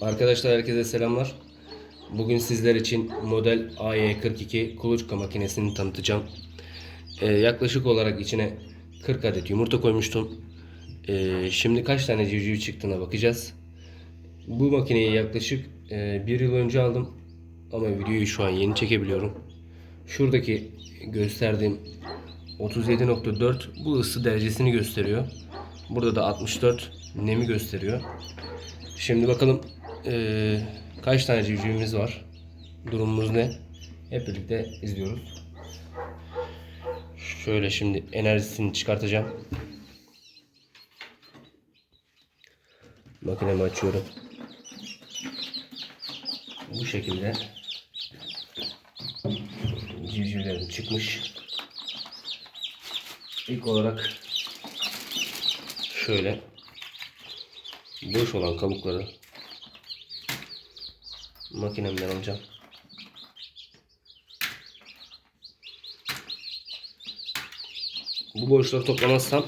Arkadaşlar herkese selamlar. Bugün sizler için model AY42 kuluçka makinesini tanıtacağım. Ee, yaklaşık olarak içine 40 adet yumurta koymuştum. Ee, şimdi kaç tane civciv çıktığına bakacağız. Bu makineyi yaklaşık e, bir yıl önce aldım. Ama videoyu şu an yeni çekebiliyorum. Şuradaki gösterdiğim 37.4 bu ısı derecesini gösteriyor. Burada da 64 nemi gösteriyor. Şimdi bakalım eee, kaç tane civcivimiz var? Durumumuz ne? Hep birlikte izliyoruz. Şöyle şimdi enerjisini çıkartacağım. Makinemi açıyorum. Bu şekilde civcivlerim çıkmış. İlk olarak şöyle boş olan kabukları makinemden alacağım. Bu boşları toplamazsam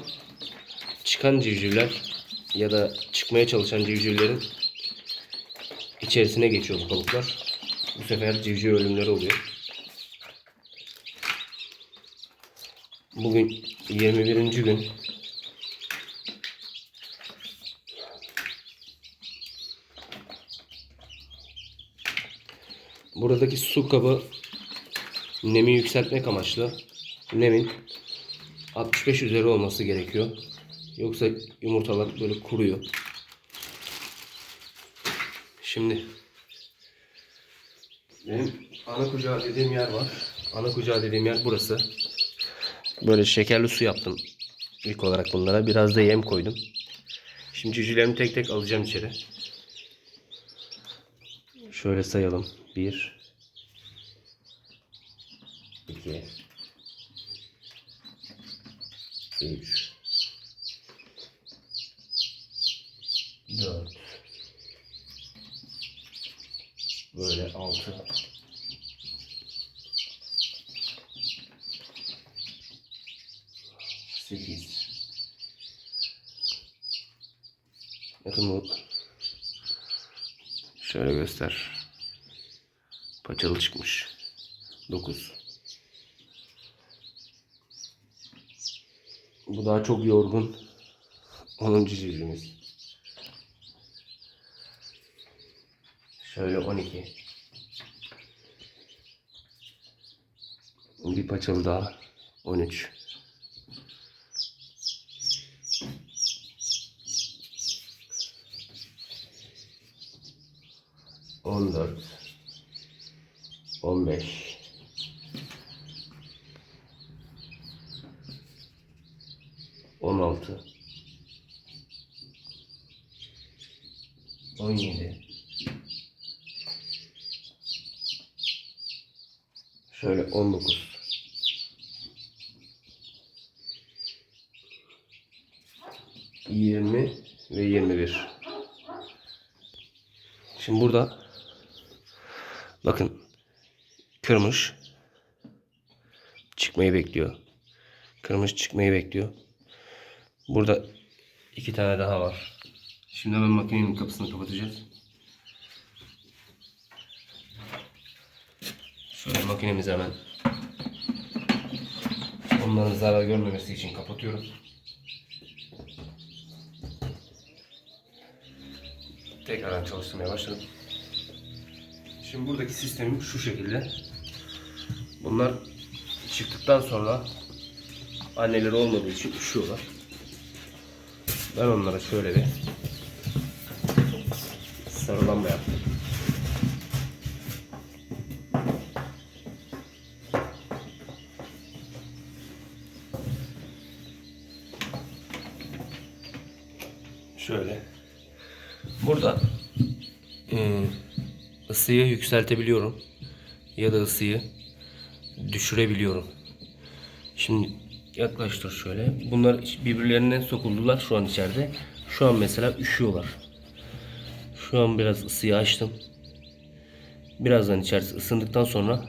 çıkan civcivler ya da çıkmaya çalışan civcivlerin içerisine geçiyor bu kabuklar. Bu sefer civciv ölümleri oluyor. Bugün 21. gün. Buradaki su kabı nemi yükseltmek amaçlı. Nemin 65 üzeri olması gerekiyor. Yoksa yumurtalar böyle kuruyor. Şimdi benim ana kucağı dediğim yer var. Ana kucağı dediğim yer burası. Böyle şekerli su yaptım ilk olarak bunlara. Biraz da yem koydum. Şimdi cücülerimi tek tek alacağım içeri. Şöyle sayalım. 1 2 3 4 Böyle 6 8 Bakın bu şöyle göster. Paçalı çıkmış. 9 Bu daha çok yorgun. 10. civcivimiz. Şöyle 12. Bir paçalı daha. 13. On dört, on beş, on altı, on yedi, şöyle on dokuz, yirmi ve yirmi bir. Şimdi burada bakın kırmış çıkmayı bekliyor. Kırmış çıkmayı bekliyor. Burada iki tane daha var. Şimdi hemen makinenin kapısını kapatacağız. Şöyle makinemizi hemen onların zarar görmemesi için kapatıyorum. Tekrardan çalıştırmaya başladım. Şimdi buradaki sistemim şu şekilde. Bunlar çıktıktan sonra anneleri olmadığı için üşüyorlar. Ben onlara şöyle bir sarılanma yaptım. Şöyle. Burada e, ısıyı yükseltebiliyorum ya da ısıyı düşürebiliyorum. Şimdi yaklaştır şöyle. Bunlar birbirlerine sokuldular şu an içeride. Şu an mesela üşüyorlar. Şu an biraz ısıyı açtım. Birazdan içerisi ısındıktan sonra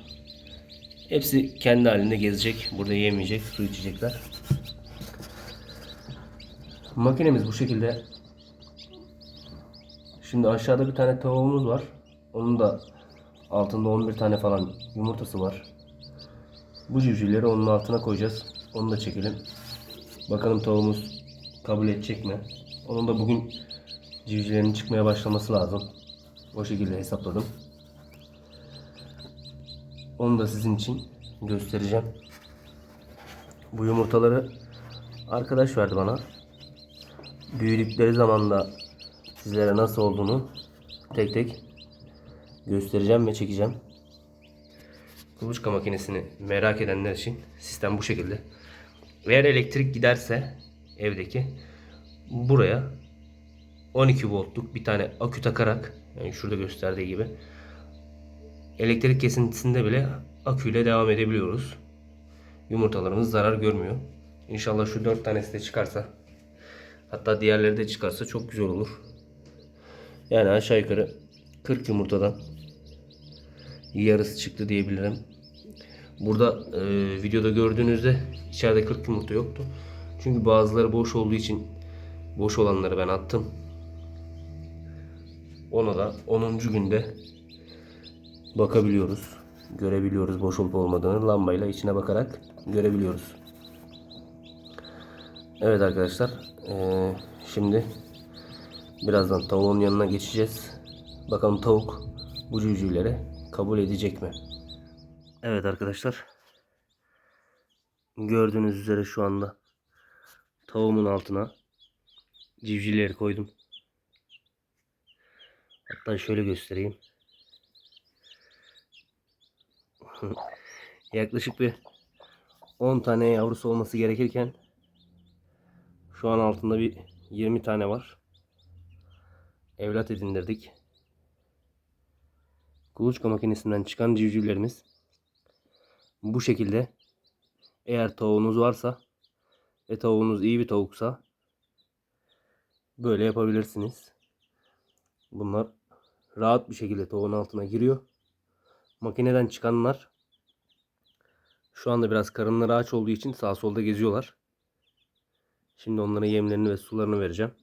hepsi kendi halinde gezecek. Burada yemeyecek, su içecekler. Makinemiz bu şekilde Şimdi aşağıda bir tane tavuğumuz var. Onun da altında 11 tane falan yumurtası var. Bu civcivleri onun altına koyacağız. Onu da çekelim. Bakalım tavuğumuz kabul edecek mi? Onun da bugün civcivlerin çıkmaya başlaması lazım. O şekilde hesapladım. Onu da sizin için göstereceğim. Bu yumurtaları arkadaş verdi bana. Büyüdükleri zaman da sizlere nasıl olduğunu tek tek göstereceğim ve çekeceğim. Kuluçka makinesini merak edenler için sistem bu şekilde. Eğer elektrik giderse evdeki buraya 12 voltluk bir tane akü takarak yani şurada gösterdiği gibi elektrik kesintisinde bile aküyle devam edebiliyoruz. Yumurtalarımız zarar görmüyor. İnşallah şu 4 tanesi de çıkarsa hatta diğerleri de çıkarsa çok güzel olur. Yani aşağı yukarı 40 yumurtadan yarısı çıktı diyebilirim. Burada e, videoda gördüğünüzde içeride 40 yumurta yoktu. Çünkü bazıları boş olduğu için boş olanları ben attım. Ona da 10. günde bakabiliyoruz. Görebiliyoruz boş olup olmadığını lambayla içine bakarak görebiliyoruz. Evet arkadaşlar. eee, şimdi birazdan tavuğun yanına geçeceğiz. Bakalım tavuk bu civcivleri kabul edecek mi? Evet arkadaşlar. Gördüğünüz üzere şu anda tavuğumun altına civcivleri koydum. Hatta şöyle göstereyim. Yaklaşık bir 10 tane yavrusu olması gerekirken şu an altında bir 20 tane var. Evlat edindirdik. Kuluçka makinesinden çıkan civcivlerimiz bu şekilde eğer tavuğunuz varsa ve tavuğunuz iyi bir tavuksa böyle yapabilirsiniz. Bunlar rahat bir şekilde tavuğun altına giriyor. Makineden çıkanlar şu anda biraz karınları aç olduğu için sağ solda geziyorlar. Şimdi onlara yemlerini ve sularını vereceğim.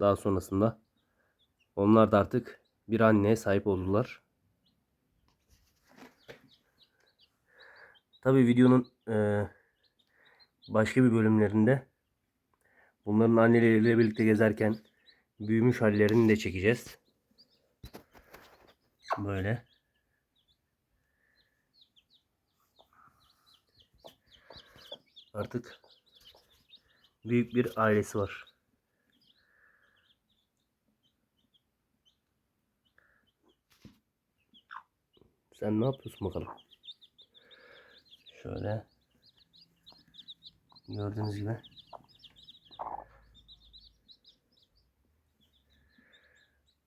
Daha sonrasında onlar da artık bir anneye sahip oldular. Tabi videonun eee, başka bir bölümlerinde bunların anneleriyle birlikte gezerken büyümüş hallerini de çekeceğiz. Böyle. Artık büyük bir ailesi var. Sen ne yapıyorsun bakalım? Şöyle. Gördüğünüz gibi.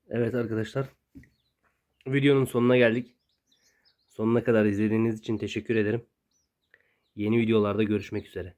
Evet arkadaşlar. Videonun sonuna geldik. Sonuna kadar izlediğiniz için teşekkür ederim. Yeni videolarda görüşmek üzere.